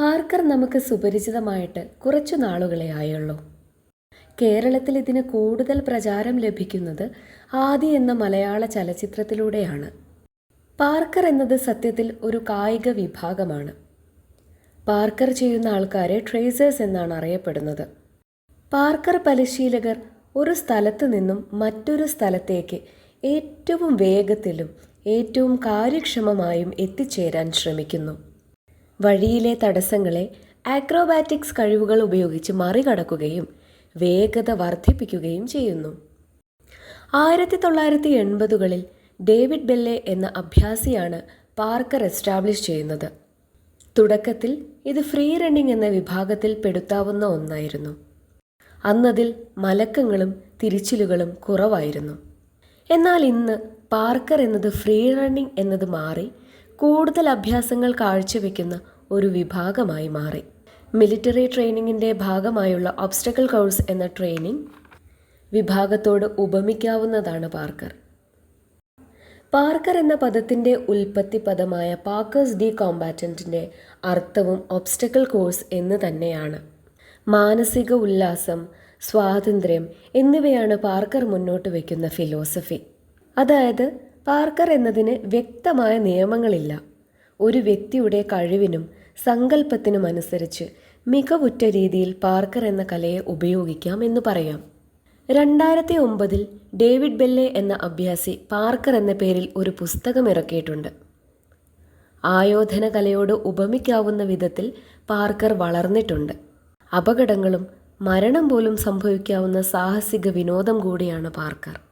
Parker നമുക്ക് സുപരിചിതമായിട്ട് കുറച്ചു നാളുകളെ ആയുള്ളൂ. കേരളത്തിൽ ഇതിന് കൂടുതൽ പ്രചാരം ലഭിക്കുന്നത് ആദി എന്ന മലയാള ചലച്ചിത്രത്തിലൂടെയാണ്. പാർക്കർ എന്നത് സത്യത്തിൽ ഒരു കായിക വിഭാഗമാണ്. പാർക്കർ ചെയ്യുന്ന ആൾക്കാരെ ട്രേസേഴ്സ് എന്നാണ് അറിയപ്പെടുന്നത്. പാർക്കർ പരിശീലകർ ഒരു സ്ഥലത്ത് നിന്നും മറ്റൊരു സ്ഥലത്തേക്ക് ഏറ്റവും വേഗത്തിലും ഏറ്റവും കാര്യക്ഷമമായും എത്തിച്ചേരാൻ ശ്രമിക്കുന്നു. വഴിയിലെ തടസ്സങ്ങളെ ആക്രോബാറ്റിക്സ് കഴിവുകൾ ഉപയോഗിച്ച് മറികടക്കുകയും വേഗത വർദ്ധിപ്പിക്കുകയും ചെയ്യുന്നു. ആയിരത്തി തൊള്ളായിരത്തി എൺപതുകളിൽ ഡേവിഡ് ബെല്ലെ എന്ന അഭ്യാസിയാണ് പാർക്കർ എസ്റ്റാബ്ലിഷ് ചെയ്യുന്നത്. തുടക്കത്തിൽ ഇത് ഫ്രീ റണ്ണിംഗ് എന്ന വിഭാഗത്തിൽ പെടുത്താവുന്ന ഒന്നായിരുന്നു. അന്നതിൽ മലക്കങ്ങളും തിരിച്ചിലുകളും കുറവായിരുന്നു. എന്നാൽ ഇന്ന് പാർക്കർ എന്നത് ഫ്രീ റണ്ണിംഗ് എന്നത് മാറി കൂടുതൽ അഭ്യാസങ്ങൾ കാഴ്ചവെക്കുന്ന ഒരു വിഭാഗമായി മാറി. മിലിറ്ററി ട്രെയിനിങ്ങിന്റെ ഭാഗമായുള്ള ഒബ്സ്റ്റക്കിൾ കോഴ്സ് എന്ന ട്രെയിനിങ് വിഭാഗത്തോട് ഉപമിക്കാവുന്നതാണ് പാർക്കർ. പാർക്കർ എന്ന പദത്തിന്റെ ഉൽപ്പത്തി പദമായ പാർക്കേഴ്സ് ഡി കോമ്പാറ്റന്റിന്റെ അർത്ഥവും ഒബ്സ്റ്റക്കിൾ കോഴ്സ് എന്ന് തന്നെയാണ്. മാനസിക ഉല്ലാസം സ്വാതന്ത്ര്യം എന്നിവയാണ് പാർക്കർ മുന്നോട്ട് വയ്ക്കുന്ന ഫിലോസഫി. അതായത് പാർക്കർ എന്നതിന് വ്യക്തമായ നിയമങ്ങളില്ല. ഒരു വ്യക്തിയുടെ കഴിവിനും സങ്കല്പത്തിനും അനുസരിച്ച് മികവുറ്റ രീതിയിൽ പാർക്കർ എന്ന കലയെ ഉപയോഗിക്കാം എന്ന് പറയാം. രണ്ടായിരത്തി ഒമ്പതിൽ ഡേവിഡ് ബെല്ലെ എന്ന അഭ്യാസി പാർക്കർ എന്ന പേരിൽ ഒരു പുസ്തകം ഇറക്കിയിട്ടുണ്ട്. ആയോധന കലയോട് ഉപമിക്കാവുന്ന വിധത്തിൽ പാർക്കർ വളർന്നിട്ടുണ്ട്. അപകടങ്ങളും മരണം പോലും സംഭവിക്കാവുന്ന സാഹസിക വിനോദം കൂടിയാണ് പാർക്കർ.